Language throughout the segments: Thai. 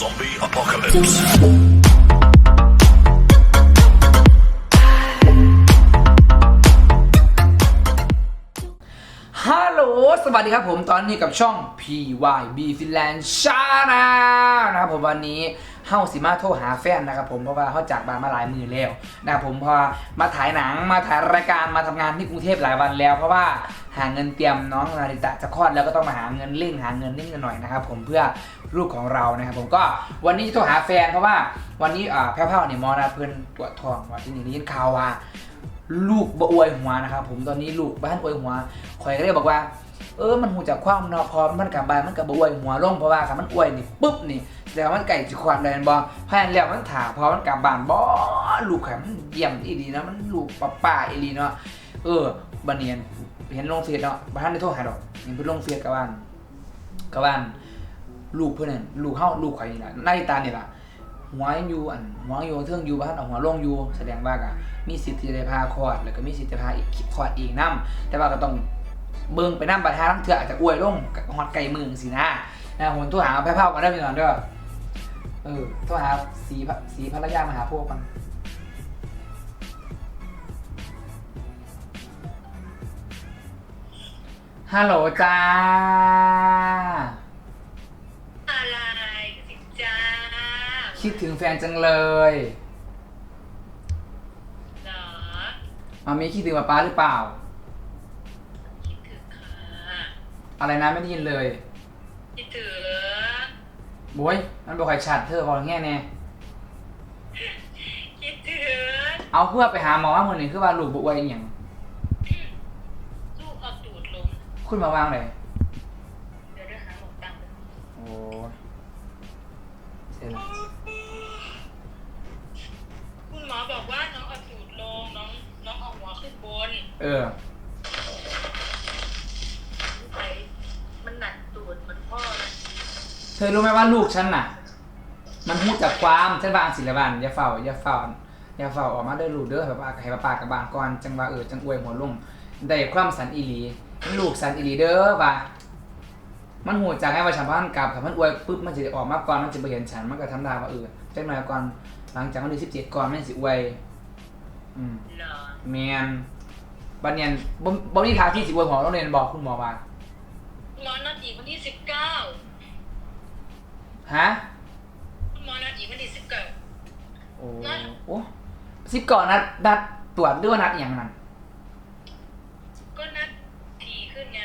Zombie apocalypse. ฮัลโหล สวัสดีครับผม ตอนนี้กับช่อง PYB Finland Channel นะครับผมวันนี้ เฮาสิมาโทรหาแฟนนะครับผมเพราะว่าเขาจากบ้านมาหลายมือแล้วนะครับผมพอมาถ่ายหนังมาถ่ายรายการมาทำงานที่กรุงเทพหลายวันแล้ว เพราะว่าหาเงินเตรียมน้องนาริตะจะคลอดแล้วก็ต้องมาหาเงินเร่งหาเงินนิดหน่อยนะครับผมเพื่อลูกของเรานะครับผมก็วันนี้โทรหาแฟนเพราะว่าวันนี้อ่าแพ้วๆเนี่ยมอนัดเพื่อนตรวจทองว่าที่นี่ได้ยินข่าวว่าลูกบอวยหัวนะครับผมตอนนี้ลูกบ้านอวยหัวคอยก็เลยบอกว่า เออมันหูจากความเนอพอมันกับบานมันกับบอวยหัวลงเพราะว่าคันมันอวยนี่ปุ๊บนี่แล้วมันไก่จิความเลยบอพายแล้วมันถาพอมันกับบานบอลูกไข่มันเยี่ยมอีดีนะมันลูกป้าป้าอีดีเนาะเออบันเนียนเห็นลงเฟซเนาะบ้านได้โทรหาดอกเห็นเพิ่นลงเฟซกับบ้านกับบ้านลูกเพื่อนลูกเฮาลูกข่อยนี่ล่ะนาตาเนี่ยล่ะหัวอยู่อันหัวอยู่เทิงอยู่บ้านเอาหัวลงอยู่แสดงว่าก็มีสิทธิ์ที่จะได้พาคลอดแล้วก็มีสิทธิ์จะพาอีกคอดอีกนํแต่ว่าก็ต้อง เบิ่งไปนํบัดหาทั้งเถื่ออาจจะอวยลงกับฮอดไกลมือสินะนะผมโทรหาแพ้เผากันได้พี่น้องเด้อเออโทรหาสีพระสีภรรยามาหาพวกมันฮัลโหลจ้าอะไรสิจ้าคิดถึงแฟนจังเลยเหรอมามีคิดถึงป๊าป๊าหรือเปล่า อะไรนะไม่ได้ยินเลยคิดถึงบวยมันบอกใครชัดเธอบอกแง่แน่คิดถึงเอาเพื่อไปหาหมอว่ามือหนึ่งคือว่าลูกบวยอหย่างลูกเอาตูดลง คุณมาวางเลยเดี๋ยวเดี๋ยวหาหมกตังค์โอ้เสร็จแล้วคุณหมอบอกว่าน้องเอาตูดลง น้องน้องเอาหัวขึ้นบน เออ ไปมันหนักตูดเหมือนพ่อเลย เธอรู้ไหมว่าลูกฉันน่ะ มันพูดจากความฉันวางศิลปานอย่าเฝ้าอย่าเฝ้าอย่าเฝ้าออกมาเด้อลูกเด้อแบบว่าให้ป้าปากับบางก่อนจังว่าเออจังอวยหัวลงได้ความสันอีหลีมันลูกสันอีหลีเด้อว่ามันหูจากให้ว่าฉันพันกลับถ้ามันอวยปุ๊บมันจะออกมาก่อนมันจะไปเห็นฉันมันก็ทำได้ว่าเออจังหน่อยก่อนหลังจากวันที่สิบเจ็ดก่อนมันสิอวยอืมเหรอแมนบันเนียนบ่บ่มีทางที่สิอวยหัวโรงเรียนบอกคุณหมอว่าหมอนัดอีกวันที่สิบเก้า ฮะคุณหมอนัดอีกวันที่สิบเก้าโอ้นั่นโอ้สิบก่อนนัดนัดตรวจหรือว่านัดอหย่างนั้นก็นัดทีขึ้นไง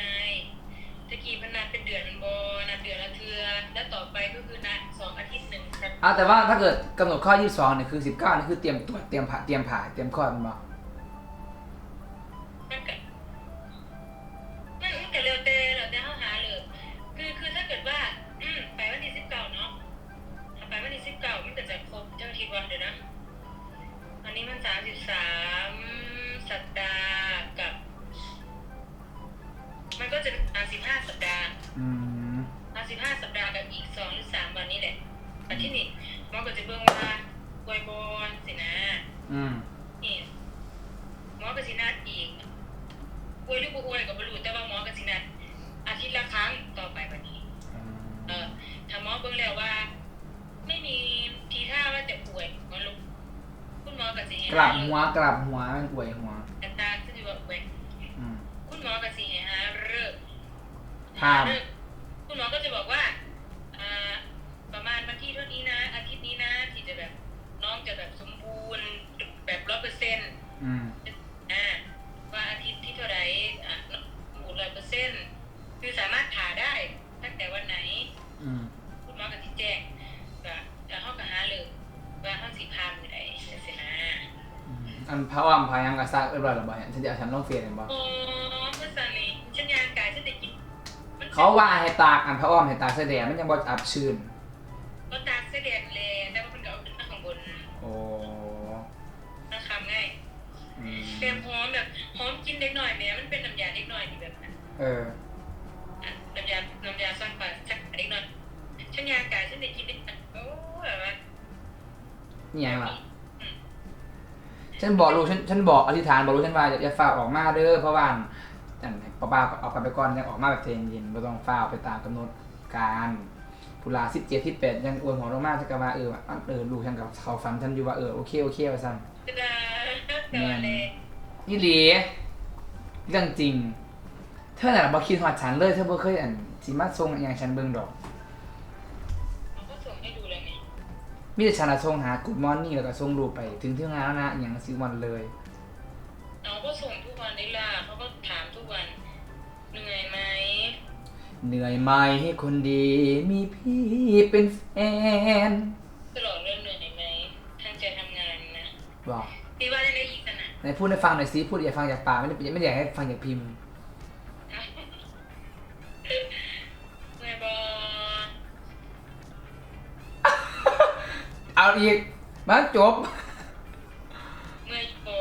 ตะกี้มันนัดเป็นเดือนมันบอนัดเดือนละเทือแล้วต่อไปก็คือนัดสองอาทิตย์หนึ่งครั้งอ่าแต่ว่าถ้าเกิดกำหนดข้อ22เนี่ยคือ19นี่คือเตรียมตรวจเตรียมผ่าเตรียมผ่าเตรียมคลอดมันบอก ครบเจ้าทีวันเดี๋ยวนะวันนี้มันสามสิบสามสัปดาห์กับ มันก็จะสามสิบห้าสัปดาห์อืมสามสิบห้าสัปดาห์กับอีกสองหรือสามวันนี้แหละอาทิตย์นี้หมอก็จะเบิ่งว่าไวยบอลสินะอืมนี่หมอกสินัดอีกอวยหรือบ่อวยก็บ่รู้แต่ว่าหมอกสินัดอาทิตย์ละครั้งต่อไปวันนี้ เออถ้าหมอเบิ่งแล้วว่า ไม่มีทีท่าว่าจะป่วยหมอลุกคุณหมอ ก็สิให้กลับหัวกลับหัวมันป่วยหัวแต่ตาคือสิว่าป่วยอืมคุณหมอก็สิให้หาเลิกษ์ห้ามหเลิก ซักเรียบร้อยแล้วบ่เห็นฉันจะเอาฉันลงเฟซเห็นบ่โอ้เมื่อสันนี่ฉันยางกายฉันได้กินมันเขาว่าให้ตากอันพระอ้อมให้ตากเสอแดดมันยังบ่อับชื้นก็ตากเสด็จเลยแต่ว่ามันก็เอาขึ้นมาข้างบนโอ้นะคำง่ายอืมแบบหอมแบบหอมกินเล็กหน่อยแม้มันเป็นน้ำยาเล็กหน่อยที่แบบนั้นเอออะน้ำยาน้ำยาซ่อนปลาสักเล็กหน่อยฉันยางกายฉันได้กินเล็กหน่อยโอ้แบบว่า นี่ยังล่ะ ฉันบอกลูกฉันฉันบอกอธิษฐานบอกลูกฉันว่าอย่าอย่าฝ่าออกมาเด้อเพราะว่าอันป้าป้าก็เอากลับไปก่อนยังออกมาแบบใจเย็นๆไม่ต้องฝ่าไปตามกำหนดการผู้ลาสิบเจ็ดที่แปดยังอวยหัวลงมากจะกะว่าเออว่าอันเออลูกฉันกับเขาฟันฉันอยู่ว่าเออโอเคโอเคว่าซั่นจะได้เกิดเลยนี่หลีเรื่องจริง เธอน่ะบ่คิดฮอดฉันเลยเธอบ่เคยอันสิมาส่งอหย่างฉันเบิ่งดอก มีแต่ฉันน่ะส่งหา Good Morning แล้วก็ส่งรูปไป ถึงที่งานแล้วนะอหย่างสิวันเลย น้องก็ส่งทุกวันได้ล่ะเขาก็ถามทุกวัน เหนื่อยไหม เหนื่อยไหมให้คนดี มีพี่เป็นแฟนตลอดเรื่องเหนื่อยไหมทางใจทำงานนะบอกพี่ว่าได้ได้อีกขนาด ไหนพูดให้ฟังหน่อยสิพูดอย่าฟังจากปากไม่ได้ไม่ได้อยากให้ฟังจากพิมพ์ เอาอีกมาจบ เมื่อยบอ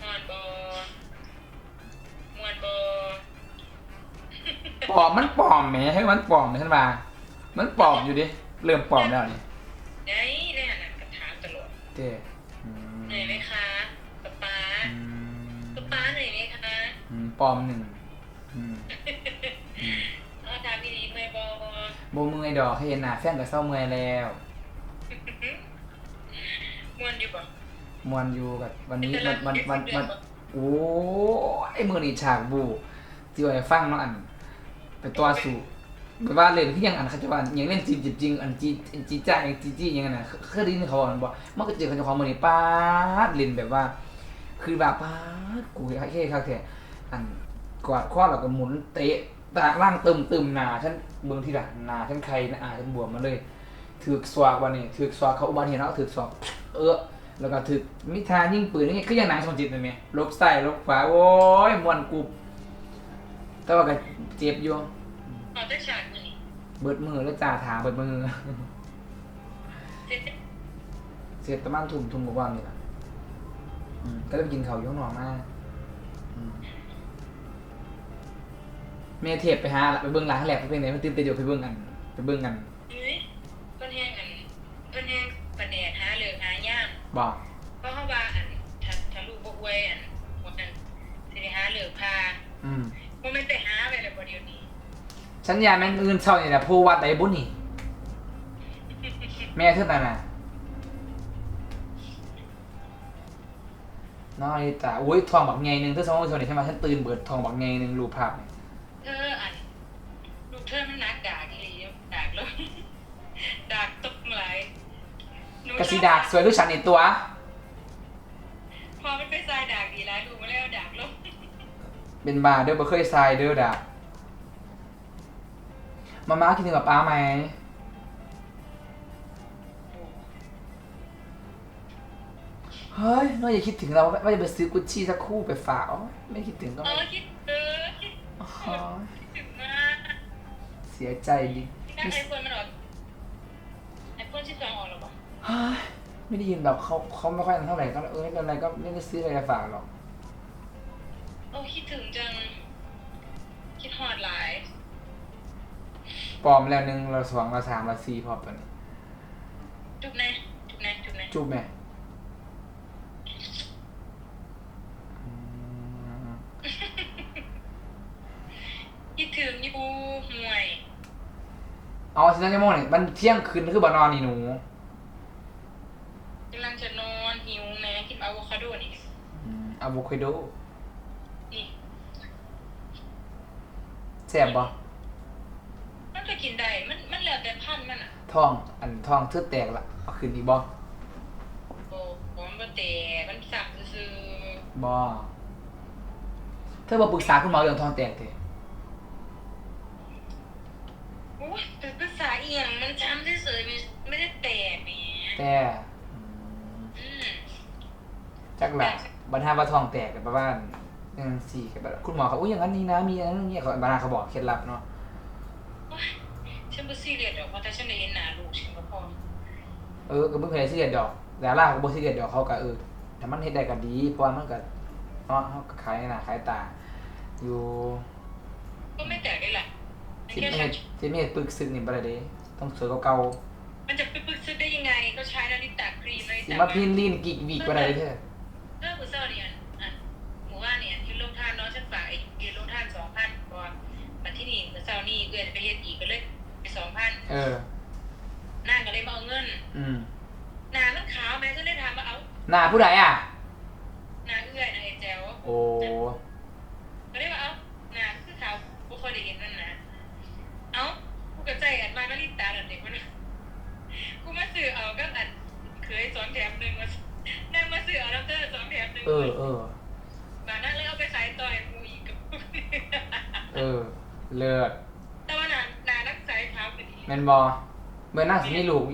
ฮอนบอมวนบอปลอมมันปลอมแหมให้มันปลอมไหมท่านว่ามันปลอมอยู่ดิ เริ่มปลอมแล้วนี่ได้ได้ขนาดกระถามตลอดเต้อืมเหนื่อยไหมคะป๊าป๊าอืมป๊าป๊าเหนื่อยไหมคะอืมปลอมหนึ่งอืมอืมเอาถามดีๆเมื่อยบอ โบมือไอ้ดอกให้เห็นหน้าแฟนกับเศร้าเมื่อยแล้ว มวนอยู่บ่ มวนอยู่กับวันนี้แต่วันละวันวันเดืวัอนนบ่โอ้ยไอ้มือนี่ฉากบูที่ว่าให้ฟังเนาะอันเป็นตัวสู่แบบว่าเล่นที่ยังอันเขาจะว่าอย่างเล่นจีบจีบจริงอันจีจีจ้าอย่างจีจีอย่างนั้นน่ะเคยได้ยินเขาบอกมันบอกมันก็เจอคนเจ้าของมือนี่ป้าดเล่นแบบว่า คือแบบป้าดกูแค่แค่แค่อันกวาดข้อแล้วก็หมุนเตะตาล่างตึมตึมหนาฉันเบิ่งที่หลังหนาฉันใครนะอ่าฉันบวมมาเลยถือกสวากวันนี้ถือกสวากเขาอุบัติเหตุแล้วถือกสวากเออ แล้วก็ถือกมิทายิงปืนนี่คือยังหนังสมจิตเลยไหมลบใส่ลบขวาโอ้ยมวนกูแต่ว่าก็เจ็บอยู่เอาแต่ฉากมือนี่เบิดมือแล้วจ่าถาเบิดมือเสร็จเสร็จประมาณทุ่มทุ่มกว่าๆนี่ล่ะอืมก็เลยไปกินข้าวอยุ่ข้างนอกมาอืมเมเทปไปหาละไปเบิ่งร้านแหลกไปเบิ่งไหนมันตื่นเต้นอยู่ไปเบิ่งกัน ไปเบิ่งกัน เฮ้ยเพิ่นแห้งอันเพิ่นแห้ง ปานแดดหาเหลืองหาย่างบอกเพราะเขาว่าอันถ้าถ้าลูกบ่อวยอันหมดนั้นสิได้หาเหลืองพาอืมบ่แม่นไปหาไปแล้วบ่เดี๋ยวนี้ฉันยาแม่งอื่นเช่านี่แหละผู้วัดไดบุญนี่ แม่เท่านั้นน่ะน้อยจ้าอุ้ยทองบักไงหนึ่งถ้าสมมติว่าใช่ไหมฉันตื่นเบิดทองบักไงหนึ่งรูปภาพเนี่ ดากสวยด้วยฉันในตัว พอมันไปทรายดากดีแล้วดูมาแล้วดากลงเป็นบาเด้อบ่เคยทรายเด้อดากมาม่าคิดถึงกับป้าไหม เฮ้ยน้อยอย่าคิดถึงเราว่าจะไปซื้อกุชชี่สักคู่ไปฝากอ๋อไม่คิดถึงก็เอไม่อคิดเออคิดอ๋อถึงมากเสียใจดินั่นไอโฟนมันออกไอโฟนสิบสองออกแล้วปะเฮ้ย ไม่ได้ยินแบบเขาเขาไม่ค่อยเท่าไหร่ก็เออไม่เป็นไรก็ไม่ได้ซื้ออะไรไปฝากหรอก โอ้คิดถึงจัง คิดฮอดหลาย ปลอมแล้วหนึ่งเราสองเราสามเราสี่พอปะเนี่ยจุบไหนจุบไหนจุบไหนจูบไหมอืมคิดถึงอยู่ห่วย เอาสินั่นจะโมงเนี่ยมันเที่ยงคืนคือบานอนนี่หนู กำลังจะนอนหิวแม่กินอะโวคาโดนี่ อะโวคาโดนี่แซ่บบ่มันก็กินได้ มันมันแล้วแต่พันธุ์มันอะท้องอันท้องเทือแตกละเอาคืนอีกบ่โอ้ผมบ่แต่มันสักซื่อบ่เธอบ่ปรึกษาคุณหมอเรื่องท้องแตกเถอะๆโอ้ยแต่ภาษาเอียงมันช้ำเฉยๆมันไม่ได้แตกแหมแต่อืมอืมจักหละ บรรทาว่าท้องแตกกับประมาณหนึ่งสี่กับแบบคุณหมอเขาอุ้ยอย่างนั้นนี่นะมีอย่างนั้นอย่างนี้เขาบรรทาเขาบอกเคล็ดลับเนาะโอ้ยฉันบ่ซีเรียสดอกเพราะถ้าฉันได้เห็นหน้าลูกฉันก็พอเออก็เพิ่งเคยซีเรียสดอกดาราเขาบ่ซีเรียสดอกเขาก็เออแต่มันเฮ็ดได้ก็ดีเพราะว่ามันก็เนาะเขาก็ขายหน้าขายตา อยู่ก็ไม่แตกได้แหละสิแค่ไม่ฉัเฮ็นดสิไม่เฮ็ดปึกซึกนี่บ่ได้เด้ต้องสวยกว่าเก่ามันจะไปปรึกษาได้ยังไงก็ใช้นาฬิตาครีมนาฬิสิตามาพินลีนกิกวีกบ่ได้เด้อ เรื่องมือเศร้าเนี่ยอะหมู่ว่าเนี่ยยืนลงทานเนาะฉันฝากไอ้ยืนลงทานสองพันก่อนมาที่นี่มือ เศร้านี่เอื้อนไปเฮ็ดอีกก็เลยไปสองพันเออนางก็เลยมาเอาเงินอืมนางมันขาวแม่ก็เลยถามว่าเอาหน้าผู้ใดอะ นางเอื้อยนางไอ้แจ๋วโอ้ก็เลยว่าเอานางคือขาวบ่เคยได้เห็นนั่นนะเอากูกระใจกันมานาฬิตาดันเด็กมันนะกูมาซื้อเอาก็อันเคยสองแถมหนึ่งมานั่งมาซื้อเอาดับเตอร์สองแถมหนึ่งเออเออมานั่งเลยเอาไปขายต่อยมูอีกกับเออ เลิศ แมนบอเมื่อหน้าสิมีลูก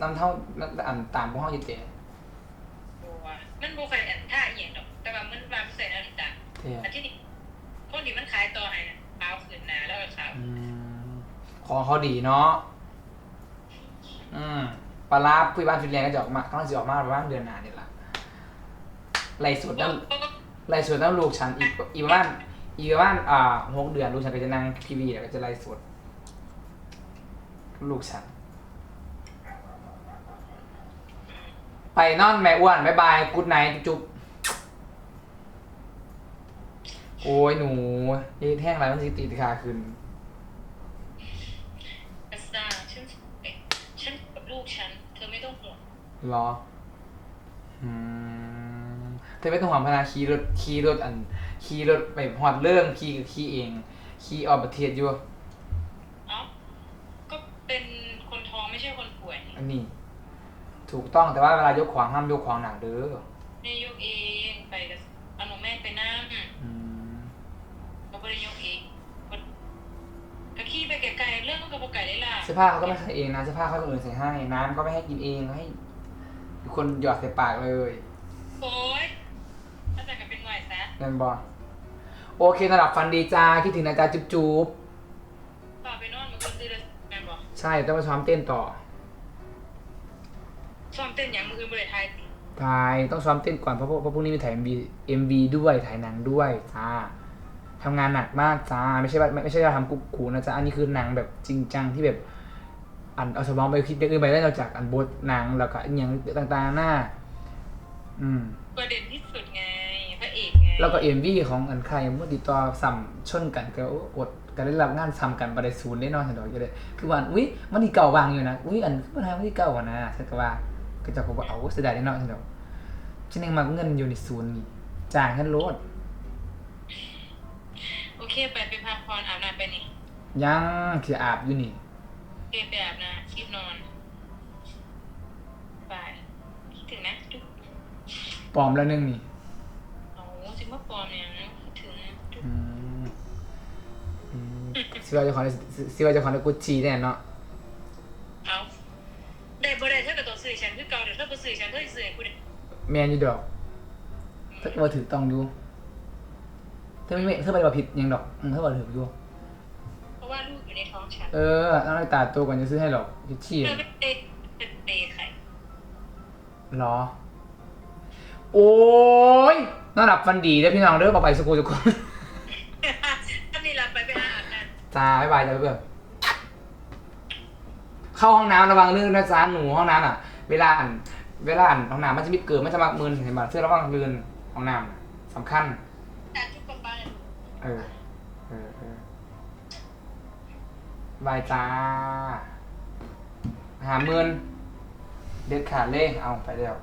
น้ำเท่าน้ำอันตามพวกห้องยี่เตะบัวมันบ่เคยอันท่าเอียงดอก แต่ว่ามันวางใส่นาฬิตาเท่อันที่นี่คนที่มันขายต่อให้นะขาวขึ้นหนาแล้วก็ขาวอืมของเขาดีเนาะอืมปลาร้าคุยบ้านฟินแลนด์ก็จะออกมาต้องจะออกมาประมาณเดือนหน้านี่แหละไล่สดน้ำไล่สดน้ำลูกฉันอีกอีกประมาณอีกประมาณอ่าหกเดือนลูกฉันก็จะนั่งทีวีแล้วก็จะไล่สด ลูกฉัน ไปนอนแม่อ้วนบายบายกูดไนท์จุ๊บโอ้ยหนูเอ๊ะแท่งอะไรมันสิติดขาขึ้นกระซ่าฉันเอ๊ะฉันกับลูกฉัน เธอไม่ต้องห่วงเหรออืมเธอไม่ต้องห่วงพนาขี่รถขี่รถอันขี่รถไปหอดเริ่มขี่กับขี่เองขี่ออกประเทศอยู่ นป่วยนี่อันนี้ถูกต้องแต่ว่าเวลายกของห้ามยกของหนักเด้อนายกเองไปกับเอาหนูแม่ไปนั่งอืมก็ไม่ได้ยกเองก็ก็ขี่ไปไกลๆเรื่องมันก็บ่ไกลได้ล่ะเสื้อผ้าเขาก็ไม่ใส่เองนะเสื้อผ้าเขาให้คนอื่นใส่ให้น้ำก็ไม่ให้กินเองให้คนหยอดใส่ปากเลยโอ้ยถ้าแต่ก็เป็นหน่วยซะนั่นบอโอเคสำหรับฟันดีจ้าคิดถึงนะจ๊ะจุ๊บจุ๊บต่อไปนอนมันก็ซื้อเลยแม่นบอกใช่ต้องไปซ้อมเต้นต่อ ซ้อมเต้นอย่างมืออื่นบริไทยติถ่ายต้องซ้อมเต้นก่อนเพราะพวกเพราะพรุ่งนี้มีถ่าย MV MV ด้วยถ่ายหนังด้วยจ้าทำงานหนักมากจ้าไม่ใช่ว่าไม่ไม่ใช่ว่าทำกุ๊กกูนะจ๊ะอันนี้คือหนังแบบจริงจังที่แบบอันเอาสมองไปคิดอย่างอื่นไปได้นอกจากอันบทหนังแล้วก็อหย่างต่างๆหน้า อืมประเด็นที่สุดไงพระเอกไงแล้วก็เอ็มวีของอันใครเมื่อติดต่อสัมชนกันก็อดกันได้รับงานซ้ำกันบริศูนย์ได้นอนสันดอกอยู่เลยคือว่าอุ้ยมันที่เก่าวางอยู่นะอุ้ยอันมันทำมันที่เก่าอะนะฉันก็ว่า ก็จะบอกว่าเอาเสียดายได้นอนสันดอกฉันยังมาเงินอยู่ในศูนย์นี่จ่ายเงินรถโอเค ไปไปพักผ่อนอาบน้ำไปนี่ยังคืออาบอยู่นี่โอเคไปอาบน้ำรีบนอนบายคิดถึงนะจุ๊บปลอมแล้วนึงนี่โอ้จิมาปลอมเนี่ยนะคิดถึงนะจุ๊บอืมอืมสิว่าเจะของสิว่าเจะของกุชชี่แน่เนาะ สื่อฉันเธอสิสื่อกูเนี่ยแมนอยู่ดอกถ้าเกิดว่าถือต้องอยู่เธอไม่ไม่เธอไปว่าผิดหยังดอกอืมเธอบอกถืออยู่เพราะว่าลูกอยู่ในท้องฉันเออต้องให้ตาโตัวก่อนจะซื้อให้หรอกกุชชี่เธอไม่ได้เป็นเปย์ใครหรอ โอ้ยนอนหลับฟันดีเด้อพี่น้องเด้อบอกไปสกูทุกคนถ้ามีเราไปไปหาอาบน้ำจ้าบ๊ายบายจ้าเพื่อนเข้าห้องน้ำระวังลื่นนะจ๊ะหนูห้องน้ำอะ เวลาอ่าน เวลาอ่านห้องน้ำมันจะมีเกิดมันจะมามืนเห็นป่ะเสื้อระวังลื่นห้องน้ำน่ะสำคัญแต่จุ๊บกับบ้านเออ เออเออบายจ้า หาเมืนเด็ดขาดเล่เอาไปแล้ว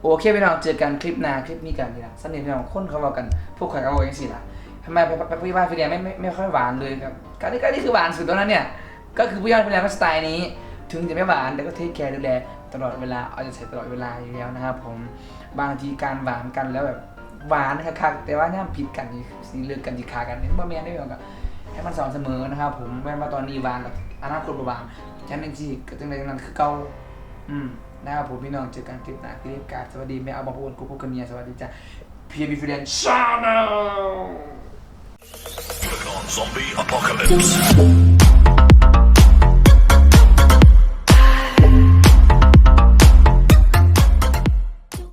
โอเคพี่น้องเจอกันคลิปหน้าคลิปนี้กันนี่นะสนิทพี่น้องคนเขาบอกกัน พวกข่อยเอาอย่างสิล่ะทำไมไปไปไปบ้านฟิเดียไม่ไม่ไม่ค่อยหวานเลยครับการที่การที่คือหวานสุดแล้วนั้นเนี่ย ก็คือผู้ยอดฟิเดียก็สไตล์นี้ ถึงจะไม่หวานแต่ก็เทคแคร์ดูแล ตลอดเวลาเอาใจใส่ตลอดเวลาอยู่แล้วนะครับผมบางทีการหวานกันแล้วแบบหวานคักๆแต่ว่าเนี่ยผิดกันนี่สิเลิกกันจีคากันนี่บ่แม่นได้หรอกอะให้มันสอนเสมอนะครับ ผมแม้ว่าตอนนี้หวางกับอนาคตบ่วางฉันเองสิก็จังไดจังนั้นคือเก่าอืมนะครับผมพี่น้องเจอกันคลิปหน้าคลิปการสวัสดีแม่เอามาพูดกูพูดกันเมียสวัสดีจ้ะพีบีฟิเดนชาแนล Zombie Apocalypse.